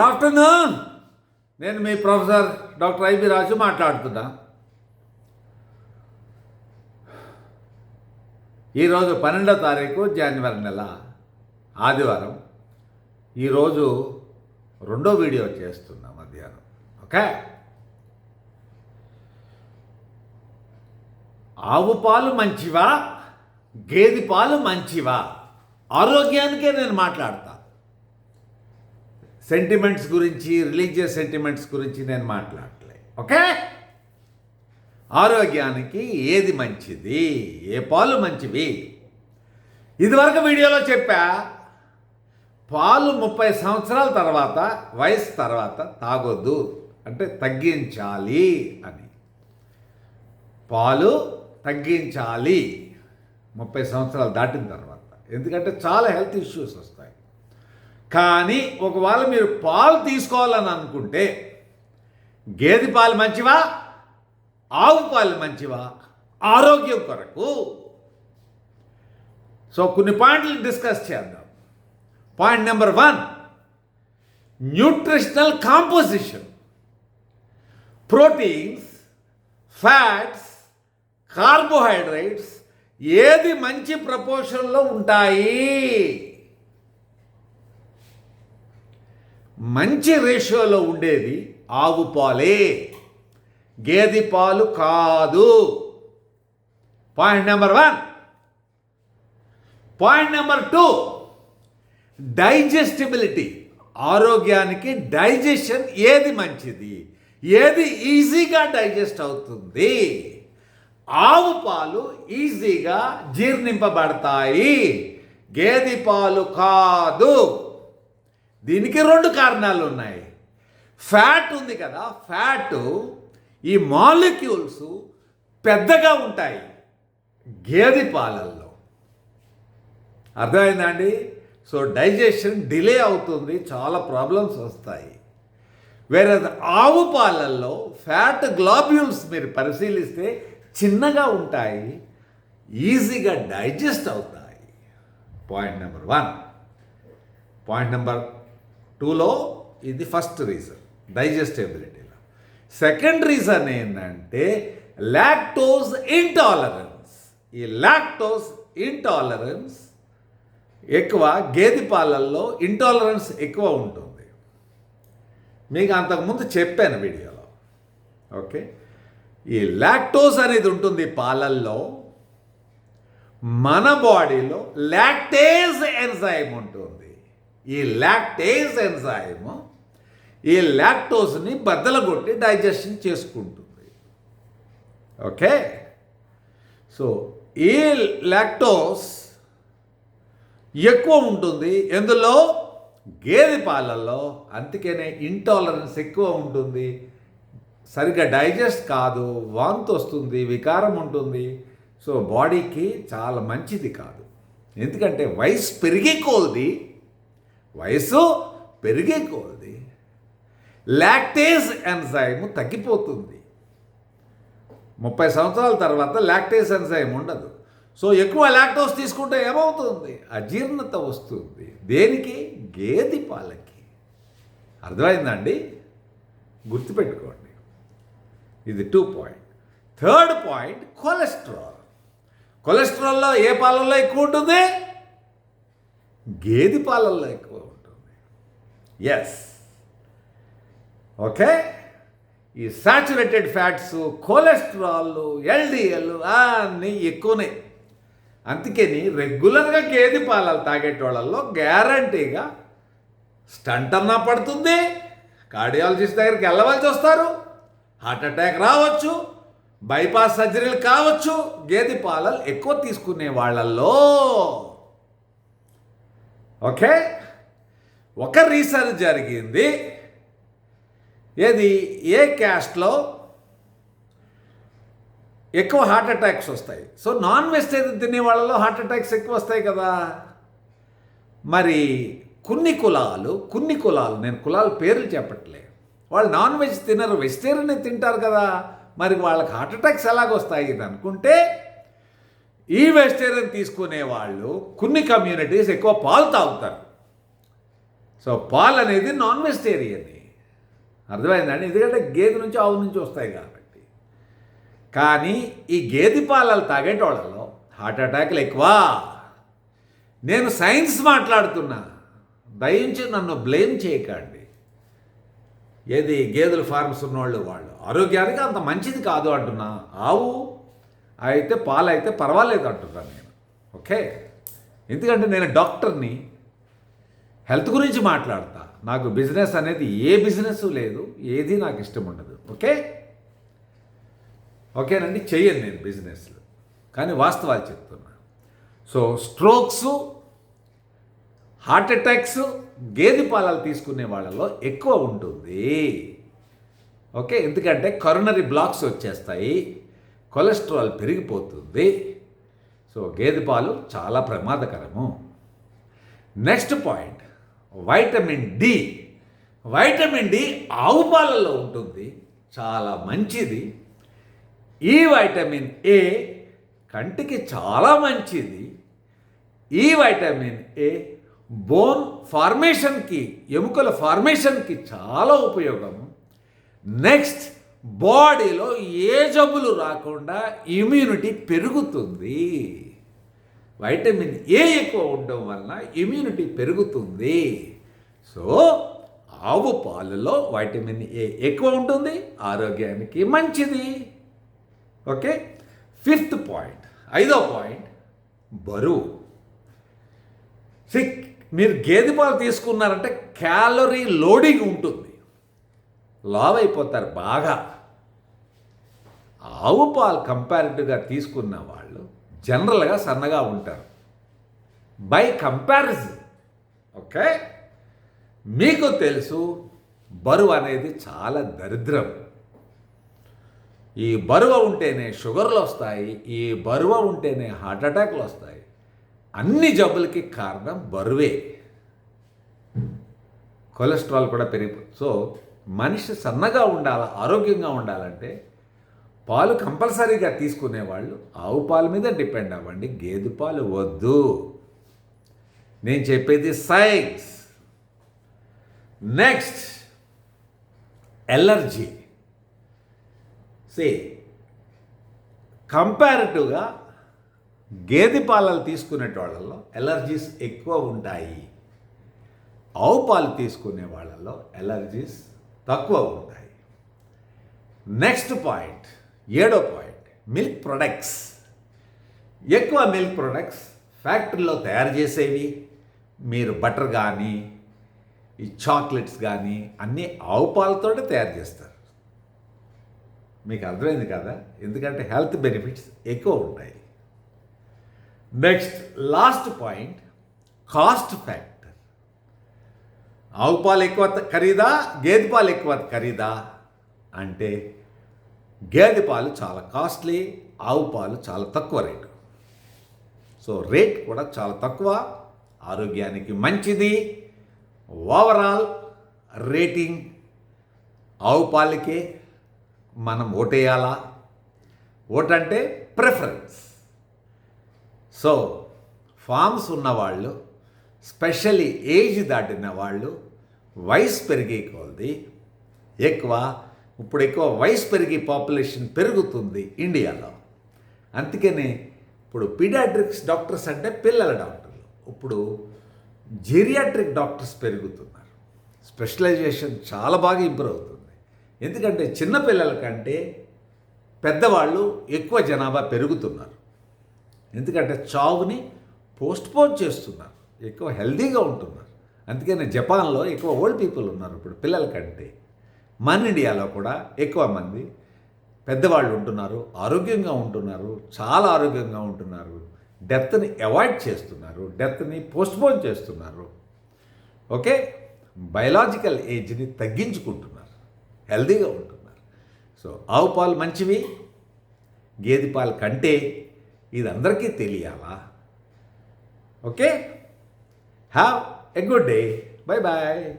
Good afternoon నేను మీ professor doctor IB Raju మాట్లాడుతున్నా ఈరోజు పన్నెండో తారీఖు జనవరి నెల ఆదివారం. ఈరోజు రెండో వీడియో చేస్తున్నా మధ్యాహ్నం. ఓకే? ఆవు పాలు మంచివా? గేదె పాలు మంచివా? ఆరోగ్యానికే నేను మాట్లాడతా. సెంటిమెంట్స్ గురించి రిలీజియస్ సెంటిమెంట్స్ గురించి నేను మాట్లాడలే. ఓకే ఆరోగ్యానికి ఏది మంచిది? ఏ పాలు మంచివి? ఇదివరకు వీడియోలో చెప్పా పాలు ముప్పై సంవత్సరాల తర్వాత వయసు తర్వాత తాగొద్దు అంటే తగ్గించాలి అని. పాలు తగ్గించాలి ముప్పై సంవత్సరాలు దాటిన తర్వాత. ఎందుకంటే చాలా హెల్త్ ఇష్యూస్ వస్తాయి. కానీ ఒకవేళ మీరు పాలు తీసుకోవాలని అనుకుంటే గేదె పాలు మంచివా? ఆవు పాలు మంచివా? ఆరోగ్యం కొరకు. సో కొన్ని పాయింట్లు డిస్కస్ చేద్దాం. Point number one nutritional composition. Proteins fats carbohydrates ఏది మంచి ప్రపోర్షన్లో ఉంటాయి? మంచి రేషియోలో ఉండేది ఆవు పాలే. గేదె పాలు కాదు. Point number one point number two digestibility ఆరోగ్యానికి డైజెషన్ ఏది మంచిది? ఏది ఈజీగా డైజెస్ట్ అవుతుంది? ఆవు పాలు ఈజీగా జీర్ణింపబడతాయి. గేదె పాలు కాదు. దీనికి రెండు కారణాలు ఉన్నాయి. ఫ్యాట్ ఉంది కదా ఫ్యాట్ ఈ మాలిక్యూల్స్ పెద్దగా ఉంటాయి గేదె పాలల్లో. అర్థమైందా అండి? సో డైజెషన్ డిలే అవుతుంది చాలా ప్రాబ్లమ్స్ వస్తాయి. వేరే ఆవు పాలల్లో ఫ్యాట్ గ్లాబ్యూల్స్ మీరు పరిశీలిస్తే చిన్నగా ఉంటాయి ఈజీగా డైజెస్ట్ అవుతాయి. Point number one. Point number టూలో ఇది ఫస్ట్ రీజన్ డైజెస్టబిలిటీలో సెకండ్ రీజన్ ఏంటంటే లాక్టోజ్ ఇంటాలరెన్స్ ఈ లాక్టోజ్ ఇంటాలరెన్స్ ఎక్కువ గేదె పాలల్లో ఇంటాలరెన్స్ ఎక్కువ ఉంటుంది. మీకు అంతకుముందు చెప్పాను వీడియోలో. ఓకే ఈ లాక్టోజ్ అనేది ఉంటుంది పాలల్లో మన బాడీలో లాక్టేజ్ ఎంజైమ్ ఉంటుంది. ఈ లాక్టేజ్ ఎంజైమ్ ఈ లాక్టోస్ని బద్దలగొట్టి డైజెషన్ చేసుకుంటుంది. ఓకే? సో ఈ లాక్టోస్ ఎక్కువ ఉంటుంది. ఎందులో? గేదె పాలల్లో. అందుకనే ఇంటాలరెన్స్ ఎక్కువ ఉంటుంది. సరిగ్గా డైజెస్ట్ కాదు. వాంతి వస్తుంది. వికారం ఉంటుంది. సో బాడీకి చాలా మంచిది కాదు. ఎందుకంటే వయసు పెరిగే కొలది వయసు పెరిగే కొలది లాక్టేజ్ ఎంజైమ్ తగ్గిపోతుంది. ముప్పై సంవత్సరాల తర్వాత లాక్టేజ్ ఎంజైమ్ ఉండదు. సో ఎక్కువ లాక్టోస్ తీసుకుంటే ఏమవుతుంది? అజీర్ణత వస్తుంది. దేనికి? గేదె పాలకి. అర్థమైందండి? గుర్తుపెట్టుకోండి. ఇది two point. Third point cholesterol. కొలెస్ట్రాల్లో ఏ పాలల్లో ఎక్కువ ఉంటుంది? గేదె పాలల్లో ఎక్కువ ఎస్ ఓకే ఈ సాచురేటెడ్ ఫ్యాట్స్ కొలెస్ట్రాల్ ఎల్డిఎల్ అన్నీ ఎక్కువనే. అందుకని రెగ్యులర్గా గేదె పాలలు తాగేటోళ్ళల్లో గ్యారంటీగా స్టంట్ అన్నా పడుతుంది. కార్డియాలజిస్ట్ దగ్గరికి వెళ్ళవలసి వస్తారు. హార్ట్ అటాక్ రావచ్చు. బైపాస్ సర్జరీలు కావచ్చు. గేదె పాలలు ఎక్కువ తీసుకునే వాళ్ళల్లో. ఓకే ఒక రీసెర్చ్ జరిగింది. ఏది? ఏ క్యాస్ట్లో ఎక్కువ హార్ట్ అటాక్స్ వస్తాయి? సో నాన్ వెజిటేరియన్ తినే వాళ్ళలో హార్ట్ అటాక్స్ ఎక్కువ వస్తాయి కదా. మరి కొన్ని కులాలు కొన్ని కులాలు నేను కులాల పేర్లు చెప్పట్లే. వాళ్ళు నాన్ వెజ్ తినరు వెజిటేరియన్ తింటారు కదా. మరి వాళ్ళకి హార్ట్ అటాక్స్ ఎలాగొస్తాయి ఇది అనుకుంటే ఈ వెజిటేరియన్ తీసుకునే వాళ్ళు కొన్ని కమ్యూనిటీస్ ఎక్కువ పాలు తాగుతారు. సో పాలు అనేది నాన్ వెజిటేరియన్. అర్థమైందండి? ఎందుకంటే గేదె నుంచి ఆవు నుంచి వస్తాయి కాబట్టి. కానీ ఈ గేదె పాలలు తాగేటోళ్ళలో హార్ట్ అటాక్లు ఎక్కువ. నేను సైన్స్ మాట్లాడుతున్నా. దయించి నన్ను బ్లేమ్ చేయకండి. ఏది గేదెల ఫార్మ్స్ ఉన్నవాళ్ళు వాళ్ళు. ఆరోగ్యానికి అంత మంచిది కాదు అంటున్నా. ఆవు అయితే పాలు అయితే పర్వాలేదు అంటున్నా నేను. ఓకే? ఎందుకంటే నేను డాక్టర్ని హెల్త్ గురించి మాట్లాడతా. నాకు బిజినెస్ అనేది ఏ బిజినెస్ లేదు ఏది నాకు ఇష్టం ఉండదు. ఓకే? ఓకేనండి చెయ్యను నేను బిజినెస్లు. కానీ వాస్తవాలు చెప్తున్నా. సో స్ట్రోక్స్ హార్ట్ అటాక్స్ గేదె పాలాలు తీసుకునే వాళ్ళలో ఎక్కువ ఉంటుంది. ఓకే? ఎందుకంటే కరోనరీ బ్లాక్స్ వచ్చేస్తాయి కొలెస్ట్రాల్ పెరిగిపోతుంది. సో గేదె పాలు చాలా ప్రమాదకరము. Next point. Vitamin D. Vitamin D ఆవు పాలలో ఉంటుంది. చాలా మంచిది. ఈ వైటమిన్ ఏ కంటికి చాలా మంచిది. ఈ వైటమిన్ ఏ బోన్ ఫార్మేషన్కి ఎముకల ఫార్మేషన్కి చాలా ఉపయోగం. నెక్స్ట్ బాడీలో ఏ జబ్బులు రాకుండా ఇమ్యూనిటీ పెరుగుతుంది. వైటమిన్ ఏ ఎక్కువ ఉండడం వలన ఇమ్యూనిటీ పెరుగుతుంది. సో ఆవు పాలలో వైటమిన్ ఏ ఎక్కువ ఉంటుంది ఆరోగ్యానికి మంచిది. ఓకే? Fifth point. ఐదో పాయింట్ బరువు. సిక్ మీరు గేదె పాలు తీసుకున్నారంటే క్యాలరీ లోడింగ్ ఉంటుంది. లావ్ అయిపోతారు బాగా. ఆవు పాలు కంపారిటివ్గా తీసుకున్న వాళ్ళు జనరల్గా సన్నగా ఉంటారు. బై కంపారిజన్ ఓకే మీకు తెలుసు బరువు అనేది చాలా దరిద్రం. ఈ బరువు ఉంటేనే షుగర్లు వస్తాయి ఈ బరువు ఉంటేనే హార్ట్ అటాక్లు వస్తాయి. అన్ని జబ్బులకి కారణం బరువే. కొలెస్ట్రాల్ కూడా పెరిగిపోతుంది సో మనిషి సన్నగా ఉండాలి ఆరోగ్యంగా ఉండాలంటే పాలు కంపల్సరీగా తీసుకునేవాళ్ళు ఆవు పాలు మీద డిపెండ్ అవ్వండి గేదె పాలు వద్దు. నేను చెప్పేది సైన్స్. Next allergy. సే కంపారిటివ్గా గేదె పాలలు తీసుకునే వాళ్ళల్లో ఎలర్జీస్ ఎక్కువ ఉంటాయి. ఆవు పాలు తీసుకునే వాళ్ళలో ఎలర్జీస్ తక్కువ ఉంటాయి. నెక్స్ట్ పాయింట్ ఏడో పాయింట్ మిల్క్ ప్రొడక్ట్స్ ఎక్కువ మిల్క్ ప్రొడక్ట్స్ ఫ్యాక్టరీలో తయారు చేసేవి. మీరు బటర్ కానీ ఈ చాక్లెట్స్ కానీ అన్నీ ఆవు పాలతోనే తయారు చేస్తారు. మీకు అర్థమైంది కదా? ఎందుకంటే హెల్త్ బెనిఫిట్స్ ఎక్కువ ఉంటాయి. Next last point cost factor ఆవు పాలు ఎక్కువ ఖరీదా? గేదె పాలు ఎక్కువ ఖరీదా? అంటే గేదె పాలు చాలా కాస్ట్లీ ఆవు పాలు చాలా తక్కువ రేటు. సో రేట్ కూడా చాలా తక్కువ ఆరోగ్యానికి మంచిది. ఓవరాల్ రేటింగ్ ఆవు పాలకే మనం ఓటేయాలా? ఓటంటే ప్రిఫరెన్స్ సో ఫామ్స్ ఉన్నవాళ్ళు స్పెషల్లీ ఏజ్ దాటిన వాళ్ళు వయసు పెరిగే కొలది ఎక్కువ ఇప్పుడు ఎక్కువ వయసు పెరిగే పాపులేషన్ పెరుగుతుంది ఇండియాలో. అందుకనే ఇప్పుడు పీడియాట్రిక్స్ డాక్టర్స్ అంటే పిల్లల డాక్టర్లు. ఇప్పుడు జీరియాట్రిక్ డాక్టర్స్ పెరుగుతున్నారు. స్పెషలైజేషన్ చాలా బాగా ఇంప్రూవ్ అవుతుంది. ఎందుకంటే చిన్నపిల్లల కంటే పెద్దవాళ్ళు ఎక్కువ జనాభా పెరుగుతున్నారు. ఎందుకంటే చావుని పోస్ట్పోన్ చేస్తున్నారు. ఎక్కువ హెల్తీగా ఉంటున్నారు. అందుకనే జపాన్లో ఎక్కువ ఓల్డ్ పీపుల్ ఉన్నారు ఇప్పుడు పిల్లల కంటే. మన ఇండియాలో కూడా ఎక్కువ మంది పెద్దవాళ్ళు ఉంటున్నారు ఆరోగ్యంగా ఉంటున్నారు చాలా ఆరోగ్యంగా ఉంటున్నారు. డెత్ని అవాయిడ్ చేస్తున్నారు డెత్ని పోస్ట్పోన్ చేస్తున్నారు. ఓకే? బయలాజికల్ ఏజ్ని తగ్గించుకుంటున్నారు హెల్తీగా ఉంటున్నారు. సో ఆవు పాలు మంచివి? గేదె పాలు కంటే ఇది అందరికీ తెలియాలా? Okay? Have a good day bye bye